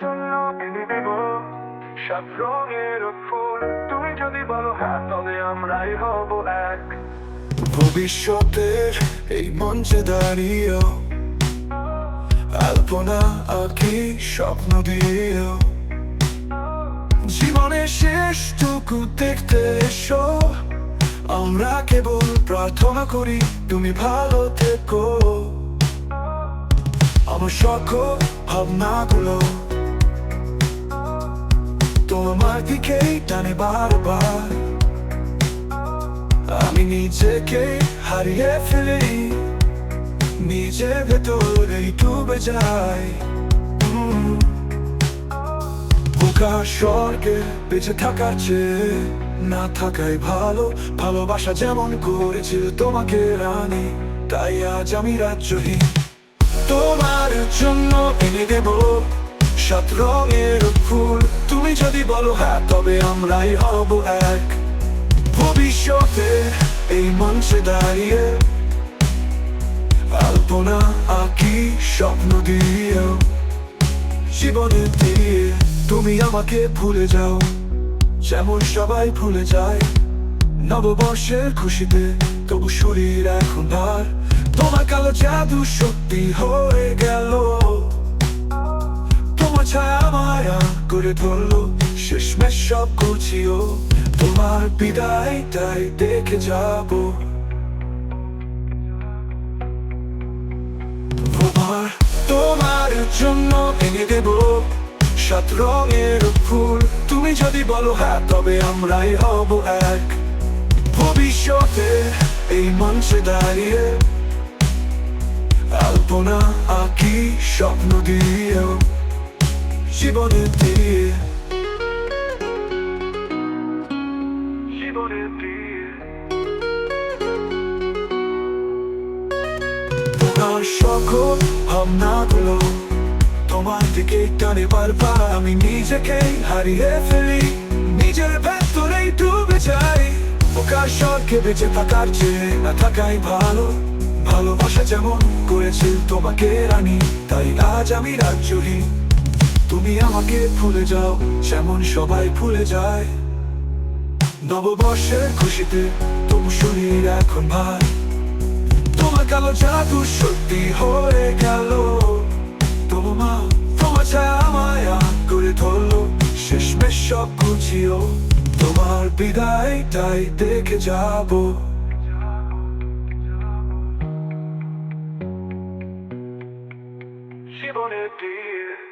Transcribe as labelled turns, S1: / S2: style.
S1: জন্য এনে দেব সব রঙের ফুল। তুমি যদি বলো হ্যাঁ তবে আমরাই হব এক। ভবিষ্যতের এই মঞ্চে দাঁড়িয়েও আলপনা, আঁকি, স্বপ্ন দিয়েও জীবনের শেষটুকু দেখতে এসো। আমরা কেবল প্রার্থনা করি, তুমি ভালো থেকো। আমার সকল ভাবনাগুলো তোমার দিকেই টানে বারবার। আমি নিজেকে হারিয়ে ফেলি নিজের ভেতরেই ডুবে যাই। বোকা স্বর্গে বেঁচে থাকার চেয়ে না থাকাই ভালো, ভালোবাসা যেমন করেছিল তোমাকে রানী, তাই আজ আমি রাজ্যহীন। তোমার জন্য এনে দেব সাত রঙের ফুল। তুমি যদি বলো হ্যাঁ তবে আমরাই হব এক। ভবিষ্যতে এই মঞ্চে দাঁড়িয়ে আলপনা, আঁকি, স্বপ্ন দিয়েও জীবনে দিয়ে তুমি আমাকে ভুলে যাও। যেমন সবাই ভুলে যায় নববর্ষের খুশিতে, তবু শরীর এখন আর তোমার কালো জাদু সত্যি হয়ে গেল। করে ধরলো, শেষমেশ সব গুছিও। তোমার বিদায়টাই দেখে যাব। তোমার জন্য দেব। সাত রঙের ফুল, তুমি যদি বলো হ্যাঁ তবে আমরাই হব এক। ভবিষ্যতে এই মঞ্চে দাঁড়িয়ে আলপনা আঁকি স্বপ্ন দিয়েও। জীবনে দিয়ে জীবনে দিয়ে তোমার সকল ভাবনাগুলো তোমার দিকে টানে বারবার। আমি নিজেকে হারিয়ে ফেলি নিজের ভেতরেই ডুবে যাই। বোকার স্বর্গে বেঁচে থাকার চেয়ে না থাকাই ভালো। ভালোবাসা যেমন করেছিল তোমাকে রানী তাই আজ আমি রাজ্যহীন। তুমি আমাকে ভুলে যাও যেমন সবাই ভুলে যায়। নববর্ষের খুশিতে তুমি শরীর এখন ভাই। তোমার কালো জাদু সত্যি হয়ে গেল। তোমা তোমার ছায়া আমায় করে ধরলো। শেষমেশ সব গুছিও তোমার বিদায়টাই দেখে যাব। জীবনের তীর।